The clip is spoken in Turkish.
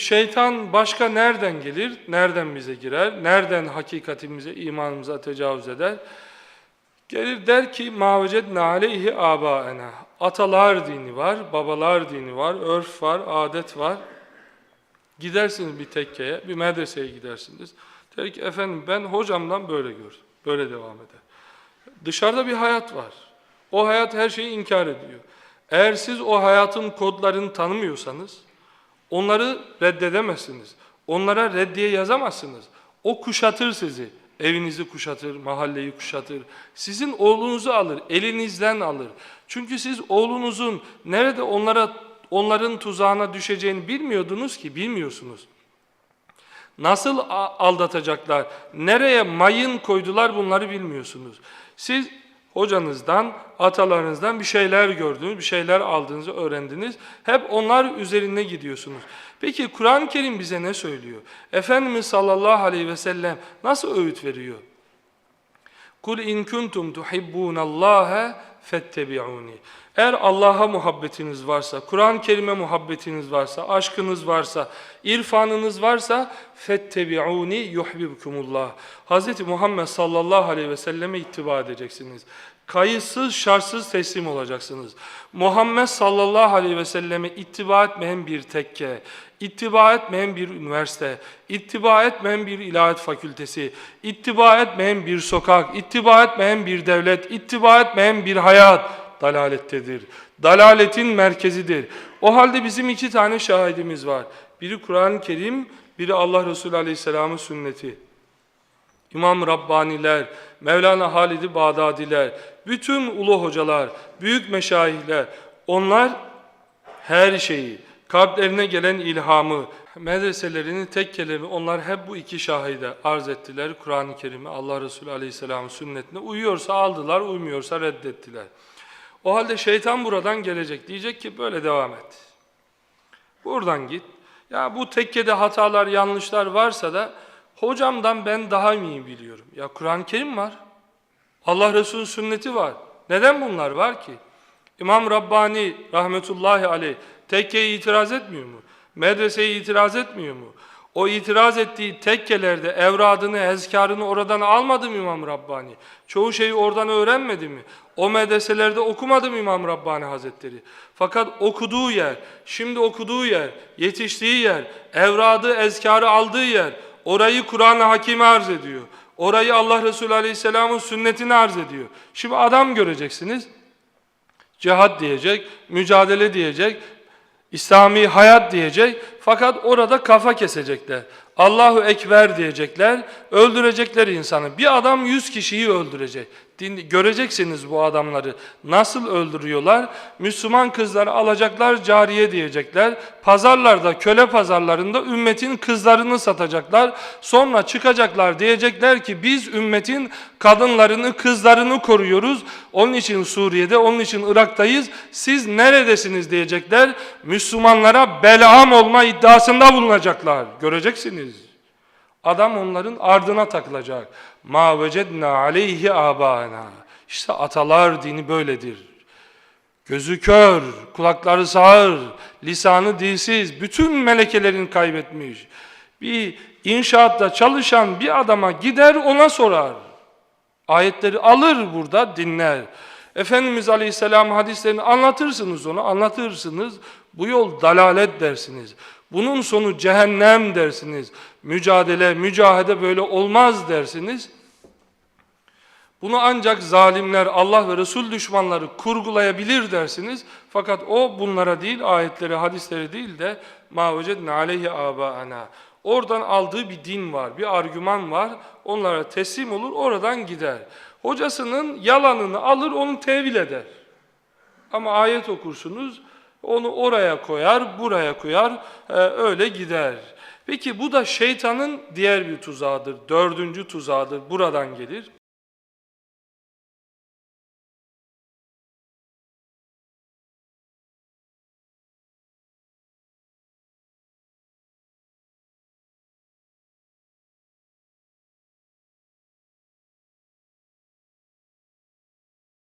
Şeytan başka nereden gelir? Nereden bize girer? Nereden hakikatimize, imanımıza tecavüz eder? Gelir der ki mavecedne aleyhi abaena. Atalar dini var, babalar dini var, örf var, adet var. Gidersiniz bir tekkeye, bir medreseye gidersiniz. Der ki efendim ben hocamdan böyle gördüm. Böyle devam eder. Dışarıda bir hayat var. O hayat her şeyi inkar ediyor. Eğer siz o hayatın kodlarını tanımıyorsanız onları reddedemezsiniz. Onlara reddiye yazamazsınız. O kuşatır sizi. Evinizi kuşatır, mahalleyi kuşatır. Sizin oğlunuzu alır, elinizden alır. Çünkü siz oğlunuzun nerede onlara onların tuzağına düşeceğini bilmiyordunuz ki, bilmiyorsunuz. Nasıl aldatacaklar, nereye mayın koydular bunları bilmiyorsunuz. Siz hocanızdan, atalarınızdan bir şeyler gördünüz, bir şeyler aldığınızı öğrendiniz. Hep onlar üzerine gidiyorsunuz. Peki Kur'an-ı Kerim bize ne söylüyor? Efendimiz sallallahu aleyhi ve sellem nasıl öğüt veriyor? Kul in kuntum tuhibbunallaha fettebi'uni. Eğer Allah'a muhabbetiniz varsa, Kur'an-ı Kerim'e muhabbetiniz varsa, aşkınız varsa, irfanınız varsa fettebi'uni yuhibbukumullah. Hz. Muhammed sallallahu aleyhi ve selleme ittiba edeceksiniz. Kayıtsız, şartsız teslim olacaksınız. Muhammed sallallahu aleyhi ve selleme ittiba etmeyen bir tekke, ittiba etmeyen bir üniversite, ittiba etmeyen bir ilahiyat fakültesi, ittiba etmeyen bir sokak, ittiba etmeyen bir devlet, ittiba etmeyen bir hayat dalalettedir. Dalaletin merkezidir. O halde bizim iki tane şahidimiz var. Biri Kur'an-ı Kerim, biri Allah Resulü Aleyhisselam'ın sünneti. İmam Rabbaniler, Mevlana Halid-i Bağdadiler, bütün ulu hocalar, büyük meşayihler, onlar her şeyi, kalplerine gelen ilhamı, medreselerini, tekkelerini onlar hep bu iki şahide arz ettiler. Kur'an-ı Kerim'e, Allah Resulü Aleyhisselam'ın sünnetine uyuyorsa aldılar, uymuyorsa reddettiler. O halde şeytan buradan gelecek. Diyecek ki böyle devam et. Buradan git. Ya bu tekkede hatalar, yanlışlar varsa da hocamdan ben daha iyi biliyorum. Ya Kur'an-ı Kerim var. Allah Resulü sünneti var. Neden bunlar var ki? İmam Rabbani rahmetullahi aleyh tekkeye itiraz etmiyor mu? Medreseye itiraz etmiyor mu? O itiraz ettiği tekkelerde evradını, ezkarını oradan almadı mı İmam Rabbani? Çoğu şeyi oradan öğrenmedi mi? O medreselerde okumadı mı İmam Rabbani Hazretleri? Fakat okuduğu yer, şimdi okuduğu yer, yetiştiği yer, evradı, ezkarı aldığı yer, orayı Kur'an-ı Hakim'e arz ediyor. Orayı Allah Resulü Aleyhisselam'ın sünnetini arz ediyor. Şimdi adam göreceksiniz, Cihat diyecek, mücadele diyecek, İslami hayat diyecek fakat orada kafa kesecekler. Allahu Ekber diyecekler, öldürecekler insanı. Bir adam yüz kişiyi öldürecek. Din, göreceksiniz bu adamları. Nasıl öldürüyorlar? Müslüman kızları alacaklar cariye diyecekler. Pazarlarda, köle pazarlarında ümmetin kızlarını satacaklar. Sonra çıkacaklar diyecekler ki biz ümmetin kadınlarını, kızlarını koruyoruz. Onun için Suriye'de, onun için Irak'tayız. Siz neredesiniz diyecekler. Müslümanlara belam olma iddiasında bulunacaklar. Göreceksiniz. Adam onların ardına takılacak. Ma vecedna aleyhi abana. İşte atalar dini böyledir. Gözü kör, kulakları sağır, lisanı dilsiz, bütün melekelerini kaybetmiş. Bir inşaatta çalışan bir adama gider ona sorar. Ayetleri alır burada dinler. Efendimiz Aleyhisselam hadislerini anlatırsınız ona, anlatırsınız. Bu yol dalalet dersiniz. Bunun sonu cehennem dersiniz. Mücadele, mücahede böyle olmaz dersiniz. Bunu ancak zalimler, Allah ve Resul düşmanları kurgulayabilir dersiniz. Fakat o bunlara değil, ayetleri, hadisleri değil de ma vecedne aleyhi abaana. Oradan aldığı bir din var, bir argüman var. Onlara teslim olur, oradan gider. Hocasının yalanını alır, onu tevil eder. Ama ayet okursunuz, onu oraya koyar, buraya koyar, e, öyle gider. Peki bu da şeytanın diğer bir tuzağıdır, dördüncü tuzağıdır, buradan gelir.